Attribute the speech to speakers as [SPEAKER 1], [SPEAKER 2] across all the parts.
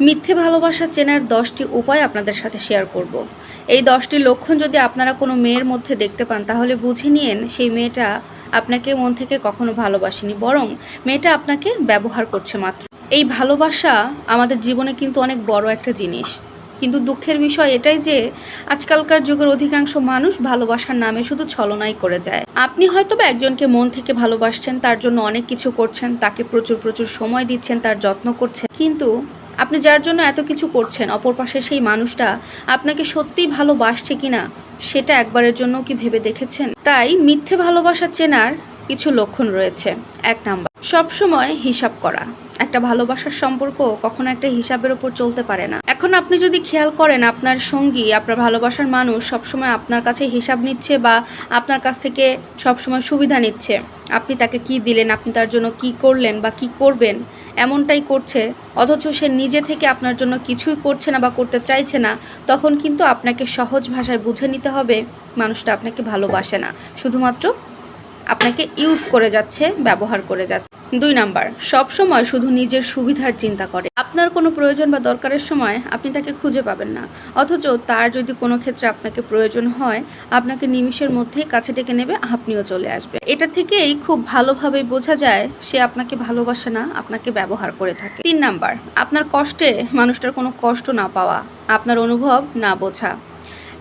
[SPEAKER 1] মিথ্যে ভালোবাসা চেনার দশটি উপায় আপনাদের সাথে শেয়ার করব। এই দশটি লক্ষণ যদি আপনারা কোনো মেয়ের মধ্যে দেখতে পান, তাহলে বুঝে নিন সেই মেয়েটা আপনাকে মন থেকে কখনো ভালোবাসেনি, বরং মেয়েটা আপনাকে ব্যবহার করছে মাত্র। এই ভালোবাসা আমাদের জীবনে কিন্তু অনেক বড় একটা জিনিস। কিন্তু দুঃখের বিষয় এটাই যে, আজকালকার যুগের অধিকাংশ মানুষ ভালোবাসার নামে শুধু ছলনাই করে যায়। আপনি হয়তো বা একজনকে মন থেকে ভালোবাসছেন, তার জন্য অনেক কিছু করছেন, তাকে প্রচুর প্রচুর সময় দিচ্ছেন, তার যত্ন করছেন, কিন্তু আপনি যার জন্য এত কিছু করছেন, অপর পাশে সেই মানুষটা আপনাকে সত্যিই ভালোবাসছে কিনা, সেটা একবারের জন্য কি ভেবে দেখেছেন? তাই মিথ্যে ভালোবাসা চেনার কিছু লক্ষণ রয়েছে। এক নাম্বার, সবসময় হিসাব করা। একটা ভালোবাসার সম্পর্ক কখনো একটা হিসাবের ওপর চলতে পারে না। এখন আপনি যদি খেয়াল করেন, আপনার সঙ্গী, আপনার ভালোবাসার মানুষ সবসময় আপনার কাছে হিসাব নিচ্ছে বা আপনার কাছ থেকে সবসময় সুবিধা নিচ্ছে। আপনি তাকে কি দিলেন, আপনি তার জন্য কি করলেন বা কি করবেন, এমনটাই করছে। অথচ সে নিজে থেকে আপনার জন্য কিছুই করছে না বা করতে চাইছে না। তখন কিন্তু আপনাকে সহজ ভাষায় বুঝে নিতে হবে, মানুষটা আপনাকে ভালোবাসে না। শুধুমাত্র আপনাকে ইউজ করে যাচ্ছে, ব্যবহার করে যাচ্ছে। দুই নাম্বার সব সময় শুধু নিজের সুবিধার চিন্তা করে। আপনার কোনো প্রয়োজন বা দরকারের সময় আপনি তাকে খুঁজে পাবেন না। অথচ তার যদি কোনো ক্ষেত্রে আপনাকে প্রয়োজন হয়, আপনাকে নিমিষের মধ্যেই কাছে ডেকে নেবে, আপনিও চলে আসবে এটা থেকেই খুব ভালোভাবে বোঝা যায়, সে আপনাকে ভালোবাসে না, আপনাকে ব্যবহার করে থাকে। তিন নাম্বার, আপনার কষ্টে মানুষটার কোনো কষ্ট না পাওয়া, আপনার অনুভব না বোঝা।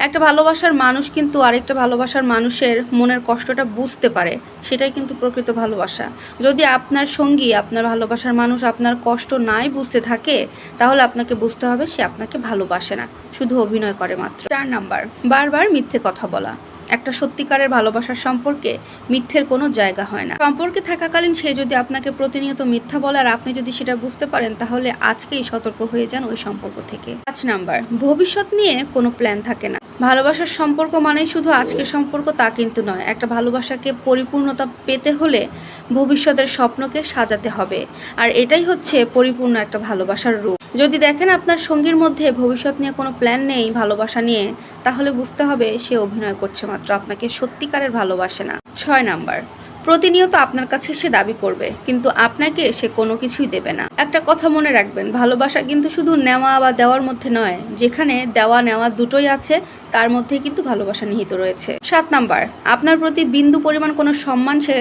[SPEAKER 1] একটা ভালোবাসার মানুষ কিন্তু আরেকটা ভালোবাসার মানুষের মনের কষ্টটা বুঝতে পারে, সেটাই কিন্তু প্রকৃত ভালোবাসা। যদি আপনার সঙ্গী, আপনার ভালোবাসার মানুষ আপনার কষ্ট নাই বুঝতে থাকে, তাহলে আপনাকে বুঝতে হবে সে আপনাকে ভালোবাসে না, শুধু অভিনয় করে মাত্র। চার নাম্বার, বারবার মিথ্যে কথা বলা। একটা সত্যিকারের ভালোবাসার সম্পর্কে মিথ্যের কোনো জায়গা হয় না। সম্পর্কে থাকাকালীন সে যদি আপনাকে প্রতিনিয়ত মিথ্যা বলে আর আপনি যদি সেটা বুঝতে পারেন, তাহলে আজকেই সতর্ক হয়ে যান ওই সম্পর্ক থেকে। পাঁচ নাম্বার, ভবিষ্যৎ নিয়ে কোনো প্ল্যান থাকে না। ভালোবাসার সম্পর্ক মানেই শুধু আজকের সম্পর্ক তা কিন্তু নয়। একটা ভালোবাসাকে পরিপূর্ণতা পেতে হলে ভবিষ্যতের স্বপ্নকে সাজাতে হবে। আর এটাই হচ্ছে পরিপূর্ণ একটা ভালোবাসার রূপ। যদি দেখেন আপনার সঙ্গীর মধ্যে ভবিষ্যৎ নিয়ে কোনো প্ল্যান নেই, ভালোবাসা নিয়ে, তাহলে বুঝতে হবে সে অভিনয় করছে মাত্র। আপনাকে সত্যিকারের ভালোবাসে না। ছয় নাম্বার প্রতিনিয়ত আপনার কাছে সে দাবি করবে, কিন্তু আপনাকে সে কোনো কিছুই দেবে না। একটা কথা মনে রাখবেন, ভালোবাসা কিন্তু শুধু নেওয়া বা দেওয়ার মধ্যে নয়, যেখানে দেওয়া নেওয়া দুটোই আছে, তার মধ্যে কিন্তু ভালোবাসা নিহিত রয়েছে। সাত নাম্বার, আপনার প্রতি বিন্দু পরিমাণ কোনো সম্মান সে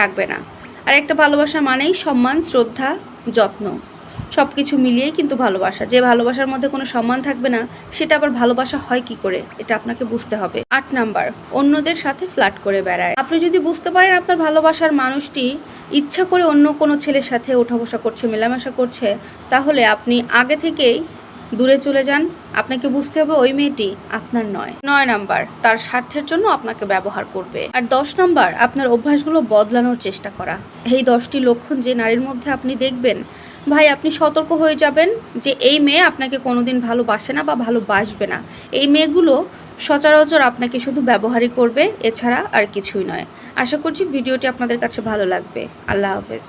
[SPEAKER 1] রাখবে না। আর একটা ভালোবাসা মানেই সম্মান, শ্রদ্ধা, যত্ন। সব কিছু মিলিয়েই কিন্তু ভালোবাসা। যে ভালোবাসার মধ্যে কোনো সম্মান থাকবে না, সেটা আবার ভালোবাসা হয় কি করে? এটা আপনাকে বুঝতে হবে। আট নাম্বার, অন্যদের সাথে ফ্লার্ট করে বেড়ায়। আপনি যদি বুঝতে পারেন আপনার ভালোবাসার মানুষটি ইচ্ছা করে অন্য কোনো ছেলের সাথে ওঠা বসা করছে, মেলামেশা করছে, তাহলে আপনি আগে থেকেই দূরে চলে যান। আপনাকে বুঝতে হবে ওই মেয়েটি আপনার নয়। নয় নাম্বার, তার স্বার্থের জন্য আপনাকে ব্যবহার করবে। আর দশ নাম্বার, আপনার অভ্যাসগুলো বদলানোর চেষ্টা করা। এই দশটি লক্ষণ যে নারীর মধ্যে আপনি দেখবেন ভাই, আপনি সতর্ক হয়ে যাবেন যে এই মেয়ে আপনাকে কোনোদিন ভালোবাসে না বা ভালোবাসবে না। এই মেয়েগুলো সচরাচর আপনাকে শুধু ব্যবহারই করবে, এছাড়া আর কিছুই নয়। আশা করছি ভিডিওটি আপনাদের কাছে ভালো লাগবে। আল্লাহ হাফেজ।